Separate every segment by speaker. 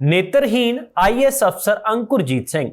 Speaker 1: ਨੇਤਰਹੀਨ is ਅਫਸਰ ਅੰਕੁਰਜੀਤ ਸਿੰਘ,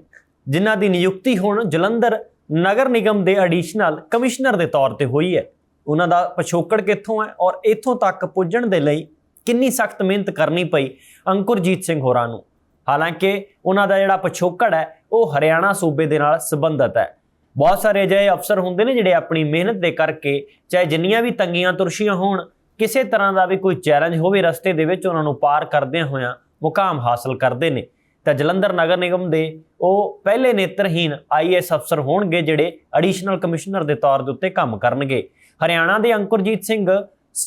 Speaker 1: ਜਿਨ੍ਹਾਂ ਦੀ ਨਿਯੁਕਤੀ ਹੁਣ ਜਲੰਧਰ ਨਗਰ ਨਿਗਮ ਦੇ ਐਡੀਸ਼ਨਲ ਕਮਿਸ਼ਨਰ ਦੇ ਤੌਰ ਤੇ ਹੋਈ ਹੈ। ਉਹਨਾਂ ਦਾ ਪਿਛੋਕੜ ਕਿੱਥੋਂ ਹੈ ਔਰ ਇੱਥੋਂ ਤੱਕ ਪੁੱਜਣ ਦੇ ਲਈ ਕਿੰਨੀ ਸਖਤ ਮਿਹਨਤ ਕਰਨੀ ਪਈ ਅੰਕੁਰਜੀਤ ਸਿੰਘ ਹੋਰਾਂ ਨੂੰ। ਹਾਲਾਂਕਿ ਉਹਨਾਂ ਦਾ ਜਿਹੜਾ ਪਿਛੋਕੜ ਹੈ, ਉਹ ਹਰਿਆਣਾ ਸੂਬੇ ਦੇ ਨਾਲ ਸੰਬੰਧਿਤ ਹੈ। ਬਹੁਤ ਸਾਰੇ ਅਜਿਹੇ ਅਫਸਰ ਹੁੰਦੇ ਨੇ ਜਿਹੜੇ ਆਪਣੀ ਮਿਹਨਤ ਦੇ ਕਰਕੇ ਚਾਹੇ ਜਿੰਨੀਆਂ ਵੀ ਤੰਗੀਆਂ ਤੁਰਸ਼ੀਆਂ ਹੋਣ, ਕਿਸੇ ਤਰ੍ਹਾਂ ਦਾ ਵੀ ਕੋਈ ਚੈਲੰਜ ਹੋਵੇ ਰਸਤੇ ਦੇ ਵਿੱਚ ਉਹਨਾਂ ਨੂੰ ਪਾਰ ਕਰਦਿਆਂ ਹੋਇਆਂ ਮੁਕਾਮ ਹਾਸਲ ਕਰਦੇ ਨੇ। ਤਾਂ ਜਲੰਧਰ ਨਗਰ ਨਿਗਮ ਦੇ ਉਹ ਪਹਿਲੇ ਨੇਤਰਹੀਨ ਆਈਐਸ ਅਫਸਰ ਹੋਣਗੇ, ਜਿਹੜੇ ਐਡੀਸ਼ਨਲ ਕਮਿਸ਼ਨਰ ਦੇ ਤੌਰ ਦੇ ਉੱਤੇ ਕੰਮ ਕਰਨਗੇ। ਹਰਿਆਣਾ ਦੇ ਅੰਕੁਰਜੀਤ ਸਿੰਘ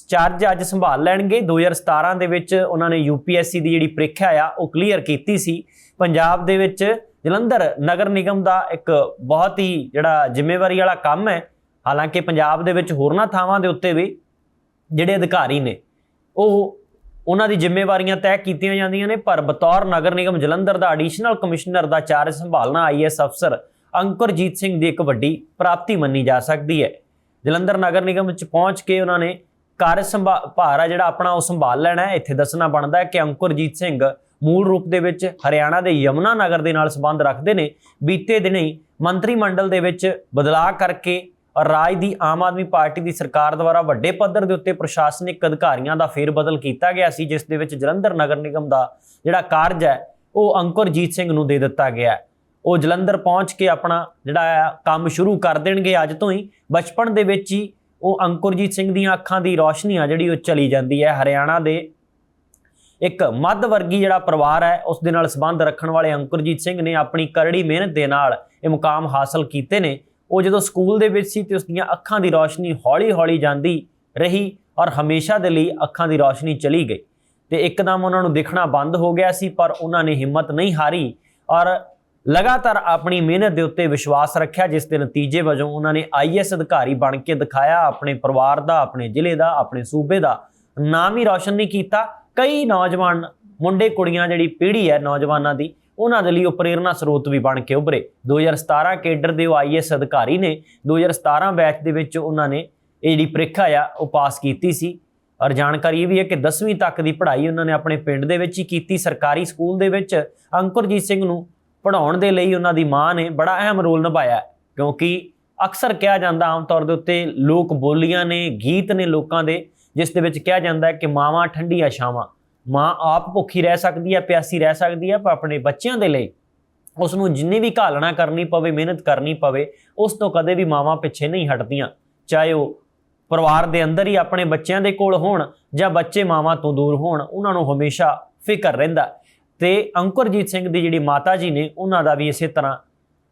Speaker 1: ਚਾਰਜ ਅੱਜ ਸੰਭਾਲ ਲੈਣਗੇ। 2017 ਦੇ ਵਿੱਚ ਉਹਨਾਂ ਨੇ ਯੂਪੀਐਸਸੀ ਦੀ ਜਿਹੜੀ ਪ੍ਰੀਖਿਆ ਆ, ਉਹ ਕਲੀਅਰ ਕੀਤੀ ਸੀ। ਪੰਜਾਬ ਦੇ ਵਿੱਚ ਜਲੰਧਰ ਨਗਰ ਨਿਗਮ ਦਾ ਇੱਕ ਬਹੁਤ ਹੀ ਜਿਹੜਾ ਜ਼ਿੰਮੇਵਾਰੀ ਵਾਲਾ ਕੰਮ ਹੈ ਹਾਲਾਂਕਿ ਪੰਜਾਬ ਦੇ ਵਿੱਚ ਹੋਰਨਾਂ ਥਾਵਾਂ ਦੇ ਉੱਤੇ ਵੀ ਜਿਹੜੇ ਅਧਿਕਾਰੀ ਨੇ, ਉਹ ਉਹਨਾਂ ਦੀ ਜ਼ਿੰਮੇਵਾਰੀਆਂ ਤੈਅ ਕੀਤੀਆਂ ਜਾਂਦੀਆਂ ਨੇ, ਪਰ ਬਤੌਰ ਨਗਰ ਨਿਗਮ ਜਲੰਧਰ ਦਾ ਐਡੀਸ਼ਨਲ ਕਮਿਸ਼ਨਰ ਦਾ ਚਾਰਜ ਸੰਭਾਲਣਾ ਆਈਐਸ ਅਫਸਰ ਅੰਕੁਰਜੀਤ ਸਿੰਘ ਦੀ ਇੱਕ ਵੱਡੀ ਪ੍ਰਾਪਤੀ ਮੰਨੀ ਜਾ ਸਕਦੀ ਹੈ। ਜਲੰਧਰ ਨਗਰ ਨਿਗਮ ਵਿੱਚ ਪਹੁੰਚ ਕੇ ਉਹਨਾਂ ਨੇ ਕਾਰਜ ਸੰਭਾ, ਭਾਰ ਆ ਜਿਹੜਾ ਆਪਣਾ ਉਹ ਸੰਭਾਲ ਲੈਣਾ ਹੈ। ਇੱਥੇ ਦੱਸਣਾ ਬਣਦਾ ਹੈ ਕਿ ਅੰਕੁਰਜੀਤ ਸਿੰਘ ਮੂਲ ਰੂਪ ਦੇ ਵਿੱਚ ਹਰਿਆਣਾ ਦੇ ਯਮੁਨਾ ਨਗਰ ਦੇ ਨਾਲ ਸੰਬੰਧ ਰੱਖਦੇ ਨੇ। ਬੀਤੇ ਦਿਨੇ ਹੀ ਮੰਤਰੀ ਮੰਡਲ ਦੇ ਵਿੱਚ ਬਦਲਾਅ ਕਰਕੇ ਰਾਜ ਦੀ ਆਮ ਆਦਮੀ ਪਾਰਟੀ ਦੀ ਸਰਕਾਰ ਦੁਆਰਾ ਵੱਡੇ ਪੱਧਰ ਦੇ ਉੱਤੇ ਪ੍ਰਸ਼ਾਸਨਿਕ ਅਧਿਕਾਰੀਆਂ ਦਾ ਫੇਰਬਦਲ ਕੀਤਾ ਗਿਆ ਸੀ, ਜਿਸ ਦੇ ਵਿੱਚ ਜਲੰਧਰ ਨਗਰ ਨਿਗਮ ਦਾ ਜਿਹੜਾ ਕਾਰਜ ਹੈ, ਉਹ ਅੰਕੁਰਜੀਤ ਸਿੰਘ ਨੂੰ ਦੇ ਦਿੱਤਾ ਗਿਆ ਹੈ। ਉਹ ਜਲੰਧਰ ਪਹੁੰਚ ਕੇ ਆਪਣਾ ਜਿਹੜਾ ਹੈ ਕੰਮ ਸ਼ੁਰੂ ਕਰ ਦੇਣਗੇ ਅੱਜ ਤੋਂ ਹੀ। ਬਚਪਨ ਦੇ ਵਿੱਚ ਹੀ ਉਹ ਅੰਕੁਰਜੀਤ ਸਿੰਘ ਦੀਆਂ ਅੱਖਾਂ ਦੀ ਰੋਸ਼ਨੀ ਆ ਜਿਹੜੀ ਉਹ ਚਲੀ ਜਾਂਦੀ ਹੈ। ਹਰਿਆਣਾ ਦੇ ਇੱਕ ਮੱਧ ਵਰਗੀ ਜਿਹੜਾ ਪਰਿਵਾਰ ਹੈ, ਉਸ ਦੇ ਨਾਲ ਸੰਬੰਧ ਰੱਖਣ ਵਾਲੇ ਅੰਕੁਰਜੀਤ ਸਿੰਘ ਨੇ ਆਪਣੀ ਕਰੜੀ ਮਿਹਨਤ ਦੇ ਨਾਲ ਇਹ ਮੁਕਾਮ ਹਾਸਲ ਕੀਤੇ ਨੇ। ਉਹ ਜਦੋਂ ਸਕੂਲ ਦੇ ਵਿੱਚ ਸੀ ਤੇ ਉਸ ਦੀਆਂ ਅੱਖਾਂ ਦੀ ਰੌਸ਼ਨੀ ਹੌਲੀ-ਹੌਲੀ ਜਾਂਦੀ ਰਹੀ ਔਰ ਹਮੇਸ਼ਾ ਦੇ ਲਈ ਅੱਖਾਂ ਦੀ ਰੌਸ਼ਨੀ ਚਲੀ ਗਈ ਤੇ ਇੱਕਦਮ ਉਹਨਾਂ ਨੂੰ ਦਿਖਣਾ ਬੰਦ ਹੋ ਗਿਆ ਸੀ, ਪਰ ਉਹਨਾਂ ਨੇ ਹਿੰਮਤ ਨਹੀਂ ਹਾਰੀ ਔਰ ਲਗਾਤਾਰ ਆਪਣੀ ਮਿਹਨਤ ਦੇ ਉੱਤੇ ਵਿਸ਼ਵਾਸ ਰੱਖਿਆ, ਜਿਸ ਦੇ ਨਤੀਜੇ ਵਜੋਂ ਉਹਨਾਂ ਨੇ ਆਈਐਸ ਅਧਿਕਾਰੀ ਬਣ ਕੇ ਦਿਖਾਇਆ, ਆਪਣੇ ਪਰਿਵਾਰ ਦਾ, ਆਪਣੇ ਜ਼ਿਲ੍ਹੇ ਦਾ, ਆਪਣੇ ਸੂਬੇ ਦਾ। ਨਾਮ ਹੀ ਰੌਸ਼ਨ ਨਹੀਂ ਕੀਤਾ। ਕਈ ਨੌਜਵਾਨ ਮੁੰਡੇ, ਕੁੜੀਆਂ, ਜਿਹੜੀ ਪੀੜ੍ਹੀ ਹੈ ਨੌਜਵਾਨਾਂ ਦੀ ਉਹਨਾਂ ਦੇ ਲਈ ਉਹ ਪ੍ਰੇਰਨਾ ਸਰੋਤ ਵੀ ਬਣ ਕੇ ਉੱਭਰੇ। 2017 ਕੇਡਰ ਦੇ ਉਹ ਆਈਐਸ ਅਧਿਕਾਰੀ ਨੇ 2017 ਬੈਚ ਦੇ ਵਿੱਚ ਉਹਨਾਂ ਨੇ ਇਹ ਜਿਹੜੀ ਪ੍ਰੀਖਿਆ ਆ, ਉਹ ਪਾਸ ਕੀਤੀ ਸੀ। ਔਰ ਜਾਣਕਾਰੀ ਇਹ ਵੀ ਹੈ ਕਿ 10ਵੀਂ ਤੱਕ ਦੀ ਪੜ੍ਹਾਈ ਉਹਨਾਂ ਨੇ ਆਪਣੇ ਪਿੰਡ ਦੇ ਵਿੱਚ ਹੀ ਕੀਤੀ, ਸਰਕਾਰੀ ਸਕੂਲ ਦੇ ਵਿੱਚ। ਅੰਕੁਰਜੀਤ ਸਿੰਘ ਨੂੰ ਪੜਾਉਣ ਦੇ ਲਈ ਉਹਨਾਂ ਦੀ ਮਾਂ ਨੇ ਬੜਾ ਅਹਿਮ ਰੋਲ ਨਿਭਾਇਆ ਕਿਉਂਕਿ ਅਕਸਰ ਕਿਹਾ ਜਾਂਦਾ ਆਮ ਤੌਰ ਦੇ ਉੱਤੇ ਲੋਕ ਬੋਲੀਆਂ ਨੇ, ਗੀਤ ਨੇ ਲੋਕਾਂ ਦੇ, ਜਿਸ ਦੇ ਵਿੱਚ ਕਿਹਾ ਜਾਂਦਾ ਹੈ ਕਿ ਮਾਵਾਂ ਠੰਡੀਆਂ ਛਾਵਾਂ। ਮਾਂ ਆਪ ਭੁੱਖੀ ਰਹਿ ਸਕਦੀ ਹੈ ਪਿਆਸੀ ਰਹਿ ਸਕਦੀ ਹੈ ਪਰ ਆਪਣੇ ਬੱਚਿਆਂ ਦੇ ਲਈ ਉਸ ਨੂੰ ਜਿੰਨੀ ਵੀ ਘਾਲਣਾ ਕਰਨੀ ਪਵੇ, ਮਿਹਨਤ ਕਰਨੀ ਪਵੇ, ਉਸ ਤੋਂ ਕਦੇ ਵੀ ਮਾਵਾਂ ਪਿੱਛੇ ਨਹੀਂ ਹਟਦੀਆਂ। ਚਾਹੇ ਉਹ ਪਰਿਵਾਰ ਦੇ ਅੰਦਰ ਹੀ ਆਪਣੇ ਬੱਚਿਆਂ ਦੇ ਕੋਲ ਹੋਣ ਜਾਂ ਬੱਚੇ ਮਾਵਾਂ ਤੋਂ ਦੂਰ ਹੋਣ, ਉਹਨਾਂ ਨੂੰ ਹਮੇਸ਼ਾ ਫਿਕਰ ਰਹਿੰਦਾ। ਤੇ ਅੰਕੁਰਜੀਤ ਸਿੰਘ ਦੀ ਜਿਹੜੀ ਮਾਤਾ ਜੀ ਨੇ, ਉਹਨਾਂ ਦਾ ਵੀ ਇਸੇ ਤਰ੍ਹਾਂ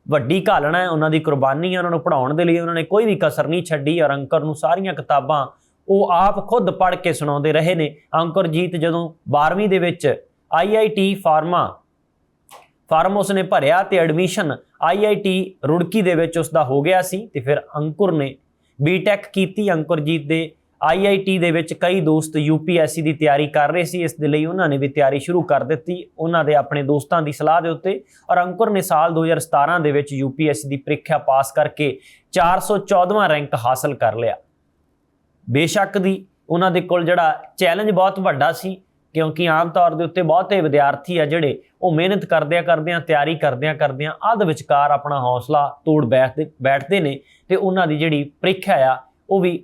Speaker 1: ਵੱਡੀ ਘਾਲਣਾ ਹੈ, ਉਹਨਾਂ ਦੀ ਕੁਰਬਾਨੀ ਹੈ, ਉਹਨਾਂ ਨੂੰ ਪੜਾਉਣ ਦੇ ਲਈ ਉਹਨਾਂ ਨੇ ਕੋਈ ਵੀ ਕਸਰ ਨਹੀਂ ਛੱਡੀ ਔਰ ਅੰਕਰ ਨੂੰ ਸਾਰੀਆਂ ਕਿਤਾਬਾਂ ਉਹ ਆਪ ਖੁਦ ਪੜ੍ਹ ਕੇ ਸੁਣਾਉਂਦੇ ਰਹੇ ਨੇ। ਅੰਕੁਰਜੀਤ ਜਦੋਂ 12ਵੀਂ ਦੇ ਵਿੱਚ ਆਈਆਈਟੀ ਫਾਰਮਾ, ਫਾਰਮ ਉਸਨੇ ਭਰਿਆ ਤੇ ਐਡਮਿਸ਼ਨ ਆਈਆਈਟੀ ਰੁੜਕੀ ਦੇ ਵਿੱਚ ਉਸ ਦਾ ਹੋ ਗਿਆ ਸੀ ਤੇ ਫਿਰ ਅੰਕੁਰ ਨੇ ਬੀਟੈਕ ਕੀਤੀ। ਅੰਕੁਰਜੀਤ ਦੇ ਆਈਆਈਟੀ ਦੇ ਵਿੱਚ ਕਈ ਦੋਸਤ ਯੂਪੀਐਸਸੀ ਦੀ ਤਿਆਰੀ ਕਰ ਰਹੇ ਸੀ। ਇਸ ਦੇ ਲਈ ਉਹਨਾਂ ਨੇ ਵੀ ਤਿਆਰੀ ਸ਼ੁਰੂ ਕਰ ਦਿੱਤੀ। ਉਹਨਾਂ ਦੇ ਆਪਣੇ ਦੋਸਤਾਂ ਦੀ ਸਲਾਹ ਦੇ ਉੱਤੇ ਔਰ ਅੰਕੁਰ ਨੇ ਸਾਲ 2017 ਦੇ ਵਿੱਚ ਯੂਪੀਐਸਸੀ ਦੀ ਪ੍ਰੀਖਿਆ ਪਾਸ ਕਰਕੇ 414ਵਾਂ ਰੈਂਕ ਹਾਸਲ ਕਰ ਲਿਆ। ਬੇਸ਼ੱਕ ਦੀ ਉਹਨਾਂ ਦੇ ਕੋਲ ਜਿਹੜਾ ਚੈਲੰਜ ਬਹੁਤ ਵੱਡਾ ਸੀ, ਕਿਉਂਕਿ ਆਮ ਤੌਰ ਦੇ ਉੱਤੇ ਬਹੁਤੇ ਵਿਦਿਆਰਥੀ ਆ ਜਿਹੜੇ ਉਹ ਮਿਹਨਤ ਕਰਦਿਆਂ ਕਰਦਿਆਂ, ਤਿਆਰੀ ਕਰਦਿਆਂ ਕਰਦਿਆਂ ਅੱਧ ਵਿਚਕਾਰ ਆਪਣਾ ਹੌਸਲਾ ਤੋੜ ਬੈਠਦੇ ਬੈਠਦੇ ਨੇ ਤੇ ਉਹਨਾਂ ਦੀ ਜਿਹੜੀ ਪ੍ਰੀਖਿਆ ਆ, ਉਹ ਵੀ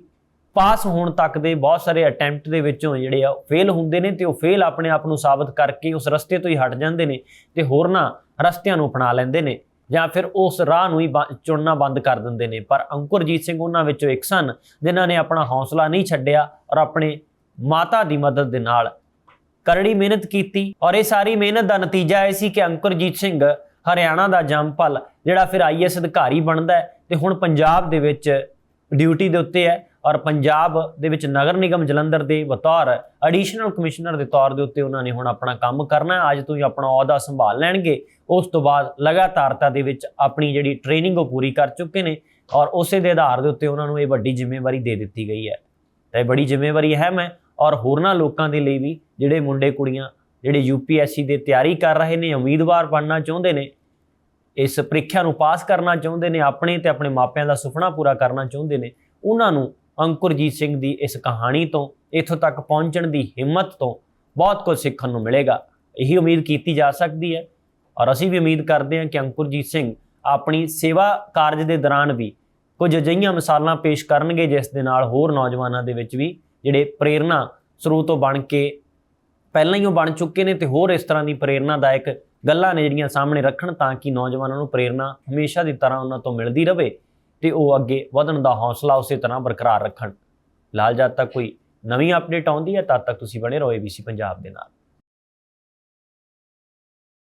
Speaker 1: ਪਾਸ ਹੋਣ ਤੱਕ ਦੇ ਬਹੁਤ ਸਾਰੇ ਅਟੈਂਪਟ ਦੇ ਵਿੱਚੋਂ ਜਿਹੜੇ ਆ ਫੇਲ ਹੁੰਦੇ ਨੇ ਤੇ ਉਹ ਫੇਲ ਆਪਣੇ ਆਪ ਨੂੰ ਸਾਬਤ ਕਰਕੇ ਉਸ ਰਸਤੇ ਤੋਂ ਹੀ ਹਟ ਜਾਂਦੇ ਨੇ ਤੇ ਹੋਰਨਾਂ ਰਸਤਿਆਂ ਨੂੰ ਅਪਣਾ ਲੈਂਦੇ ਨੇ। ਜਾਂ ਫਿਰ ਉਸ ਰਾਹ ਨੂੰ ਹੀ ਬ- ਚੁਣਨਾ ਬੰਦ ਕਰ ਦਿੰਦੇ ਨੇ। ਪਰ ਅੰਕੁਰਜੀਤ ਸਿੰਘ ਉਹਨਾਂ ਵਿੱਚੋਂ ਇੱਕ ਸਨ, ਜਿਨ੍ਹਾਂ ਨੇ ਆਪਣਾ ਹੌਸਲਾ ਨਹੀਂ ਛੱਡਿਆ ਔਰ ਆਪਣੇ ਮਾਤਾ ਦੀ ਮਦਦ ਦੇ ਨਾਲ ਕਰੜੀ ਮਿਹਨਤ ਕੀਤੀ। ਔਰ ਇਹ ਸਾਰੀ ਮਿਹਨਤ ਦਾ ਨਤੀਜਾ ਇਹ ਸੀ ਕਿ ਅੰਕੁਰਜੀਤ ਸਿੰਘ ਹਰਿਆਣਾ ਦਾ ਜੰਮਪਲ, ਜਿਹੜਾ ਫਿਰ ਆਈਐਸ ਅਧਿਕਾਰੀ ਬਣਦਾ ਹੈ, ਤੇ ਹੁਣ ਪੰਜਾਬ ਦੇ ਵਿੱਚ ਡਿਊਟੀ ਦੇ ਉੱਤੇ ਹੈ। ਔਰ ਪੰਜਾਬ ਦੇ ਵਿੱਚ ਨਗਰ ਨਿਗਮ ਜਲੰਧਰ ਦੇ ਬਤੌਰ ਐਡੀਸ਼ਨਲ ਕਮਿਸ਼ਨਰ ਦੇ ਤੌਰ ਦੇ ਉੱਤੇ ਉਹਨਾਂ ਨੇ ਹੁਣ ਆਪਣਾ ਕੰਮ ਕਰਨਾ ਅੱਜ ਤੋਂ ਹੀ ਆਪਣਾ ਅਹੁਦਾ ਸੰਭਾਲ ਲੈਣਗੇ। ਉਸ ਤੋਂ ਬਾਅਦ ਲਗਾਤਾਰਤਾ ਦੇ ਵਿੱਚ ਆਪਣੀ ਜਿਹੜੀ ਟ੍ਰੇਨਿੰਗ ਉਹ ਪੂਰੀ ਕਰ ਚੁੱਕੇ ਨੇ ਔਰ ਉਸੇ ਦੇ ਆਧਾਰ ਦੇ ਉੱਤੇ ਉਹਨਾਂ ਨੂੰ ਇਹ ਵੱਡੀ ਜ਼ਿੰਮੇਵਾਰੀ ਦੇ ਦਿੱਤੀ ਗਈ ਹੈ। ਤਾਂ ਇਹ ਬੜੀ ਜ਼ਿੰਮੇਵਾਰੀ ਹੈ ਮੈਂ ਔਰ ਹੋਰਨਾਂ ਲੋਕਾਂ ਦੇ ਲਈ ਵੀ ਜਿਹੜੇ ਮੁੰਡੇ ਕੁੜੀਆਂ ਜਿਹੜੇ ਯੂਪੀਐਸਸੀ ਦੇ ਤਿਆਰੀ ਕਰ ਰਹੇ ਨੇ, ਉਮੀਦਵਾਰ ਬਣਨਾ ਚਾਹੁੰਦੇ ਨੇ, ਇਸ ਪ੍ਰੀਖਿਆ ਨੂੰ ਪਾਸ ਕਰਨਾ ਚਾਹੁੰਦੇ ਨੇ, ਆਪਣੇ ਤੇ ਆਪਣੇ ਮਾਪਿਆਂ ਦਾ ਸੁਪਨਾ ਪੂਰਾ ਕਰਨਾ ਚਾਹੁੰਦੇ ਨੇ, ਉਹਨਾਂ ਨੂੰ ਅੰਕੁਰਜੀਤ ਸਿੰਘ ਦੀ ਇਸ ਕਹਾਣੀ ਤੋਂ, ਇੱਥੋਂ ਤੱਕ ਪਹੁੰਚਣ ਦੀ ਹਿੰਮਤ ਤੋਂ ਬਹੁਤ ਕੁਝ ਸਿੱਖਣ ਨੂੰ ਮਿਲੇਗਾ। ਇਹੀ ਉਮੀਦ ਕੀਤੀ ਜਾ ਸਕਦੀ ਹੈ ਔਰ ਅਸੀਂ ਵੀ ਉਮੀਦ ਕਰਦੇ ਹਾਂ ਕਿ ਅੰਕੁਰਜੀਤ ਸਿੰਘ ਆਪਣੀ ਸੇਵਾ ਕਾਰਜ ਦੇ ਦੌਰਾਨ ਵੀ ਕੁਝ ਅਜਿਹੀਆਂ ਮਿਸਾਲਾਂ ਪੇਸ਼ ਕਰਨਗੇ ਜਿਸ ਦੇ ਨਾਲ ਹੋਰ ਨੌਜਵਾਨਾਂ ਦੇ ਵਿੱਚ ਵੀ ਜਿਹੜੇ ਪ੍ਰੇਰਣਾ ਸਰੋਤ ਬਣ ਕੇ ਪਹਿਲਾਂ ਹੀ ਉਹ ਬਣ ਚੁੱਕੇ ਨੇ ਤੇ ਹੋਰ ਇਸ ਤਰ੍ਹਾਂ ਦੀ ਪ੍ਰੇਰਨਾਦਾਇਕ ਗੱਲਾਂ ਨੇ ਜਿਹੜੀਆਂ ਸਾਹਮਣੇ ਰੱਖਣ ਤਾਂ ਕਿ ਨੌਜਵਾਨਾਂ ਨੂੰ ਪ੍ਰੇਰਣਾ ਹਮੇਸ਼ਾ ਦੀ ਤਰ੍ਹਾਂ ਉਹਨਾਂ ਤੋਂ ਮਿਲਦੀ ਰਹੇ। ਤੇ ਉਹ ਅੱਗੇ ਵਧਣ ਦਾ ਹੌਸਲਾ ਉਸੇ ਤਰ੍ਹਾਂ ਬਰਕਰਾਰ ਰੱਖਣ। ਲਾਲ ਜਦ ਤੱਕ ਕੋਈ ਨਵੀਂ ਅਪਡੇਟ ਆਉਂਦੀ ਹੈ, ਤਦ ਤੱਕ ਤੁਸੀਂ ਬਣੇ ਰਹੋ ABC ਪੰਜਾਬ ਦੇ ਨਾਲ।